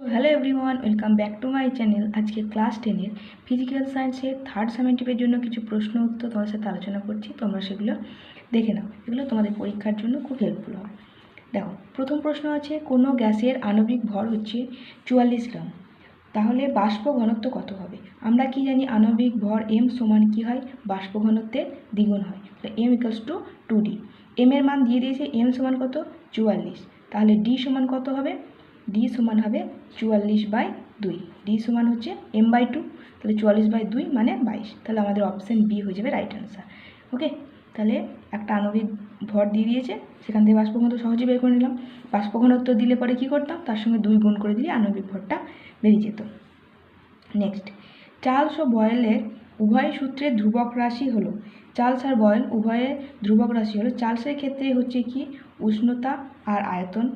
Hello everyone welcome back to my channel আজকে class টেনের physical সায়েন্সের থার্ড সেমেন্টিভের জন্য কিছু প্রশ্ন উত্তর তোমার সাথে আলোচনা করছি। তোমরা সেগুলো দেখে নাও। এগুলো তোমাদের পরীক্ষার জন্য খুব হেল্পফুল হবে। দেখো, প্রথম প্রশ্ন আছে, কোনো গ্যাসের আণবিক ভর হচ্ছে চুয়াল্লিশ গ্রাম। তাহলে বাষ্প ঘনত্ব কত হবে? আমরা কি জানি আণবিক ভর এম সমান কি হয়? বাষ্প ঘনত্বের দ্বিগুণ হয়। M equals to two D M এর মান দিয়ে দিয়েছে এম সমান কত? চুয়াল্লিশ। তাহলে ডি সমান কত হবে? ডি সমান হবে চুয়াল্লিশ বাই দুই। ডি সমান হচ্ছে এম বাই টু তাহলে চুয়াল্লিশ বাই দুই মানে বাইশ। তাহলে আমাদের অপশান বি হয়ে যাবে রাইট অ্যান্সার ওকে তাহলে একটা আণবিক ভর দিয়ে দিয়েছে, সেখান থেকে বাষ্পঘনত্ব সহজে বের করে নিলাম। বাষ্পঘনত্ব দিলে পরে কী করতাম? তার সঙ্গে দুই গুণ করে দিলে আণবিক ভরটা বেরিয়ে যেত। নেক্সট চার্লস ও বয়েলের উভয় সূত্রের ধ্রুবক রাশি হলো। চার্লস আর বয়েল উভয়ের ধ্রুবক রাশি হলো। চার্লসের ক্ষেত্রে হচ্ছে কি? উষ্ণতা আর আয়তন।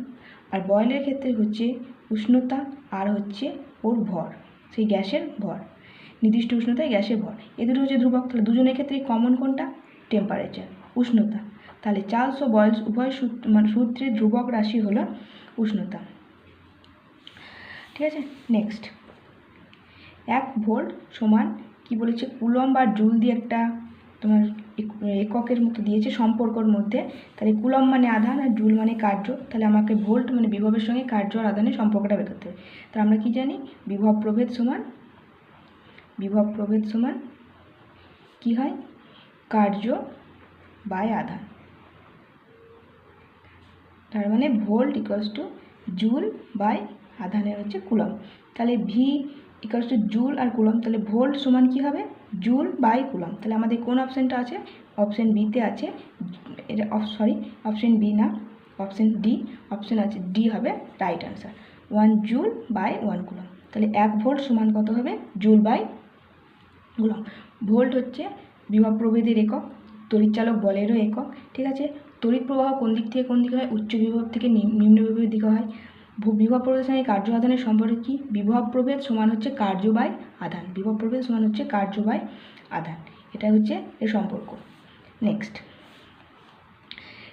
আর বয়েলের ক্ষেত্রে হচ্ছে উষ্ণতা আর হচ্ছে ওর ভর, সেই গ্যাসের ভর। নির্দিষ্ট উষ্ণতায় গ্যাসের ভর। এ দুটো হচ্ছে ধ্রুবক। তাহলে দুজনের ক্ষেত্রে কমন কোনটা? টেম্পারেচার উষ্ণতা। তাহলে চার্লস ও বয়েলস, উভয় সূত্র মানে সূত্রের ধ্রুবক রাশি হলো উষ্ণতা। ঠিক আছে? নেক্সট এক ভোল্ট সমান কি বলেছে? কুলম বা জুল দিয়ে একটা তোমার এক- এককের মতো দিয়েছে সম্পর্কর মধ্যে। তাহলে কুলম মানে আধান আর জুল মানে কার্য। তাহলে আমাকে ভোল্ট মানে বিভবের সঙ্গে কার্য আর আধানের সম্পর্কটা বের করতে হবে। তাহলে আমরা কি জানি? বিভব প্রভেদ সমান, বিভব প্রভেদ সমান কি হয়? কার্য বাই আধান। তার মানে volt equals to joule by আধানের হচ্ছে কুলম। তাহলে ভি ইকুয়ালস টু জুল আর কুলম, তাহলে ভোল্ট সমান কি হবে? Joule by coulomb. তাহলে আমাদের কোন অপশানটা আছে? অপশান বিতে আছে এটা সরি অপশান বি না, অপশান ডি অপশান আছে ডি হবে right answer one joule by one coulomb. তাহলে এক ভোল্ট সমান কত হবে? Joule by coulomb. ভোল্ট হচ্ছে বিভব প্রভেদের একক তড়িৎচালক বলেরও একক, ঠিক আছে? তড়িৎ প্রবাহ কোন দিক থেকে কোন দিকে হয়? উচ্চ বিভব থেকে নিম্ন বিভবের দিকে হয়। বিভব প্রভেদের সঙ্গে কার্য আধানের সম্পর্কে কি? বিভব প্রভেদ সমান হচ্ছে কার্য বাই আধান। বিভব প্রভেদ সমান হচ্ছে কার্য বাই আধান। এটা হচ্ছে এর সম্পর্ক। নেক্সট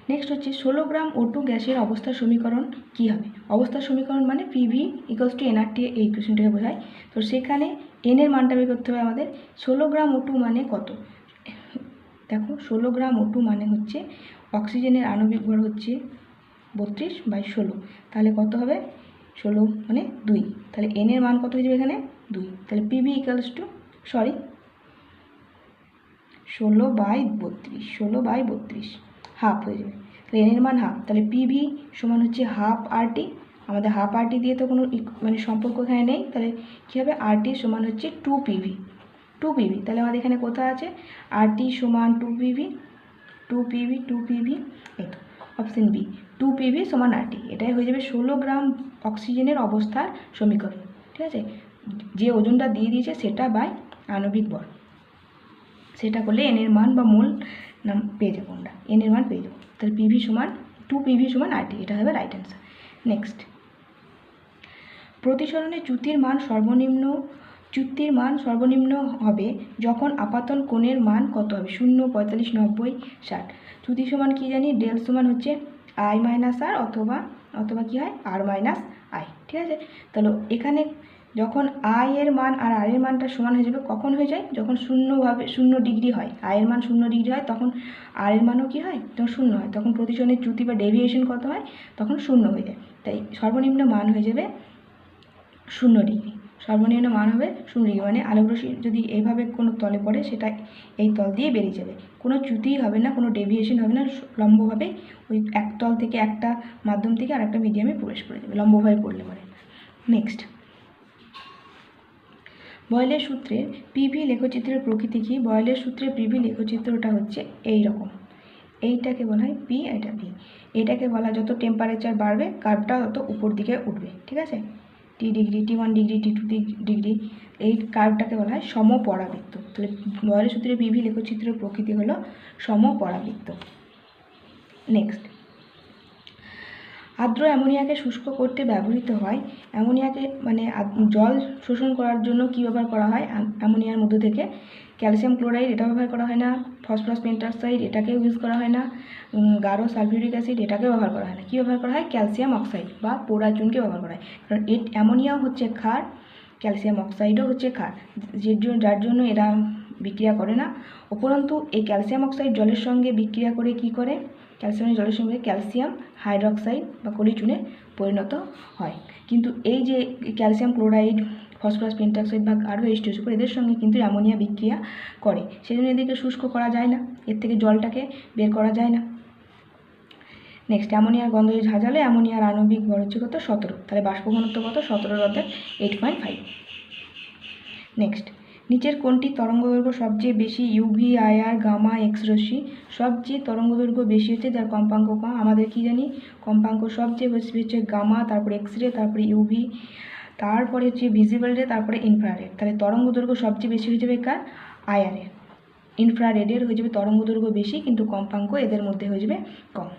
নেক্সট হচ্ছে ষোলো গ্রাম ওটু গ্যাসের অবস্থার সমীকরণ কি হবে? অবস্থার সমীকরণ মানে পিভি ইকুয়ালস টু এনআরটি এই ইকুয়েশনটাকে বোঝায়। তো সেখানে এনের মানটা বের করতে হবে আমাদের। ষোলো গ্রাম ওটু মানে কত? দেখো, ষোলো গ্রাম ওটু মানে হচ্ছে অক্সিজেনের আণবিক ভর হচ্ছে বত্রিশ বাই ষোলো। তাহলে কত হবে? ষোলো মানে দুই। তাহলে এন এর মান কত হয়ে যাবে এখানে? দুই। তাহলে পিভি ইকালস টু সরি ষোলো বাই বত্রিশ, ষোলো বাই বত্রিশ হাফ হয়ে যাবে। তাহলে এন এর মান হাফ তাহলে পিভি সমান হচ্ছে হাফ আরটি আমাদের হাফ আরটি দিয়ে তো কোনো মানে সম্পর্ক এখানে নেই। তাহলে কী হবে? আরটি সমান হচ্ছে টু পিভি টু পিভি তাহলে আমাদের এখানে কোথায় আছে? আরটি সমান two PV two PV two PV এই তো অপশন বি টু পিভি সমান আরটি এটাই হয়ে যাবে ষোলো গ্রাম অক্সিজেনের অবস্থার সমীকরণ, ঠিক আছে? যে ওজনটা দিয়ে দিয়েছে সেটা বাই আণবিক বল। সেটা করলে এনের মান বা মূল নাম পেয়ে যাব আমরা এনের মান পেয়ে যাব। তাহলে পিভি সমান টু পিভি সমান আরটি এটা হবে রাইট অ্যান্সার নেক্সট প্রতিসরণে চ্যুতির মান সর্বনিম্ন, চ্যুতির মান সর্বনিম্ন হবে যখন আপাতন কোণের মান কত হবে? শূন্য, পঁয়তাল্লিশ, নব্বই, ষাট। চ্যুতি সমান কী জানি? ডেল সমান হচ্ছে আই মাইনাস আর অথবা অথবা কী হয়? আর মাইনাস আই, ঠিক আছে? তাহলে এখানে যখন আই এর মান আর আর এর মানটা সমান হয়ে যাবে, কখন হয়ে যায়? যখন শূন্যভাবে, শূন্য ডিগ্রি হয়। আই এর মান শূন্য ডিগ্রি হয়, তখন আর এর মানও কী হয়? তখন শূন্য হয়। তখন প্রতিসরণের চ্যুতি বা ডেভিয়েশন কত হয়? তখন শূন্য হয়ে যায়। তাই সর্বনিম্ন মান হয়ে যাবে শূন্য ডিগ্রি। সর্বনিম্ন মান হবে শূন্য। মানে আলোকরশ্মি যদি এইভাবে কোনো তলে পড়ে, সেটা এই তল দিয়ে বেরিয়ে যাবে। কোনো চ্যুতিই হবে না, কোনো ডেভিয়েশন হবে না, লম্বভাবে ওই এক তল থেকে একটা মাধ্যম থেকে আর একটা মিডিয়ামে প্রবেশ করে যাবে, লম্বভাবে পড়লে পরে। নেক্সট বয়লের সূত্রে পিভি লেখচিত্রের প্রকৃতি কী? বয়লের সূত্রে পিভি লেখচিত্রটা হচ্ছে এই রকম এইটাকে বলা হয় পি এটা ভি এটাকে বলা যত টেম্পারেচার বাড়বে কার্ভটা তত উপর দিকে উঠবে, ঠিক আছে? T degree, T one degree, T two degree, এই কার্ভটাকে বলা হয় সমপরাবৃত্ত। তাহলে বয়লের সূত্রে বিভি লেখচিত্রের প্রকৃতি হলো সমপরাবৃত্ত। নেক্সট আর্দ্র অ্যামোনিয়াকে শুষ্ক করতে ব্যবহৃত হয়। অ্যামোনিয়াকে মানে জল শোষণ করার জন্য কী ব্যবহার করা হয়? অ্যামোনিয়ার মধ্যে থেকে। ক্যালসিয়াম ক্লোরাইড এটা ব্যবহার করা হয় না। ফসফরাস পেন্টাক্সাইড এটাকেও ইউজ করা হয় না। গাঢ় সালফিউরিক অ্যাসিড এটাকেও ব্যবহার করা হয় না। কী ব্যবহার করা হয়? ক্যালসিয়াম অক্সাইড বা পোড়া চুনকে ব্যবহার করা হয়। কারণ এট অ্যামোনিয়াও হচ্ছে ক্ষার, ক্যালসিয়াম অক্সাইডও হচ্ছে ক্ষার। যে যার জন্য এরা বিক্রিয়া করে না। উপরন্তু এই ক্যালসিয়াম অক্সাইড জলের সঙ্গে বিক্রিয়া করে কি করে? ক্যালসিয়ামের জলের সঙ্গে ক্যালসিয়াম হাইড্রক্সাইড বা কলিচুনে পরিণত হয়। কিন্তু এই যে ক্যালসিয়াম ক্লোরাইড, ফসফরাস, পেন্টাক্সাইড বা আরও এইচ টু এদের সঙ্গে কিন্তু অ্যামোনিয়া বিক্রিয়া করে। সেই জন্য এদেরকে শুষ্ক করা যায় না। এর থেকে জলটাকে বের করা যায় না। নেক্সট অ্যামোনিয়ার গন্ধ ঝাঁঝালে, অ্যামোনিয়ার আণবিক ভর সতেরো। তাহলে বাষ্প ঘনত্ব কত? অর্ধেক এইট পয়েন্ট ফাইভ নেক্সট নিচের কোনটি তরঙ্গদৈর্ঘ্য সবচেয়ে বেশি? ইউভি আইআর গামা এক্স রশ্মি। সবচেয়ে তরঙ্গদৈর্ঘ্য বেশি হচ্ছে যার কম্পাঙ্ক কম আমাদের কি জানি? কম্পাঙ্ক সবচেয়ে বেশি হচ্ছে গামা, তারপরে এক্স রে তারপরে ইউভি তারপরে হচ্ছে ভিজিবল রে তারপরে ইনফ্রারেড তাহলে তরঙ্গদৈর্ঘ্য সবচেয়ে বেশি হয়ে যাবে কার? আইআরের ইনফ্রারেডের হয়ে যাবে তরঙ্গদৈর্ঘ্য বেশি, কিন্তু কম্পাঙ্ক এদের মধ্যে হয়ে যাবে কম।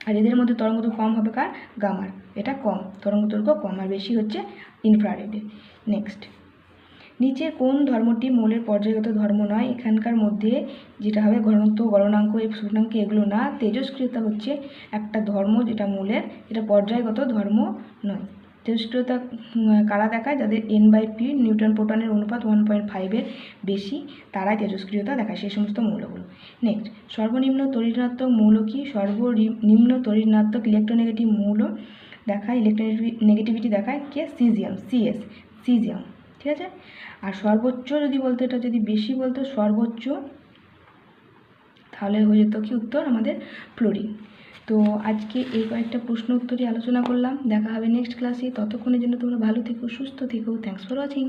আর এদের মধ্যে তরঙ্গদৈর্ঘ্য কম হবে কার? গামার। এটা কম। তরঙ্গদৈর্ঘ্য কম। আর বেশি হচ্ছে ইনফ্রারেডের নেক্সট নিচে কোন ধর্মটি মৌলের পর্যায়গত ধর্ম নয়, এখানকার মধ্যে যেটা হবে ঘনত্ব, গলনাঙ্ক, এই স্ফুটনাঙ্ক এগুলো না, তেজস্ক্রিয়তা হচ্ছে একটা ধর্ম যেটা মৌলের এটা পর্যায়গত ধর্ম নয়। তেজস্ক্রিয়তা কারা দেখায়? যাদের এন বাই পি নিউটন প্রোটনের অনুপাত ওয়ান পয়েন্ট ফাইভের বেশি, তারাই তেজস্ক্রিয়তা দেখায় সেই সমস্ত মৌলগুলো। নেক্সট সর্বনিম্ন তরিণাত্মক মৌল কি? সর্বনিম্ন তরিণাত্মক ইলেকট্রোনেগেটিভ মৌল দেখায় ইলেকট্রোনেগেটিভিটি দেখায় কে? সিজিয়াম সিএস সিজিয়াম ঠিক আছে। আর সর্বোচ্চ যদি বলতো, এটা যদি বেশি বলতো, সর্বোচ্চ, তাহলে হয়ে যেত কি উত্তর? আমাদের ফ্লোরিন তো আজকে এই কয়েকটা প্রশ্ন উত্তরই আলোচনা করলাম। দেখা হবে নেক্সট ক্লাসে ততক্ষণের জন্য তোমরা ভালো থেকো, সুস্থ থেকো। Thanks for watching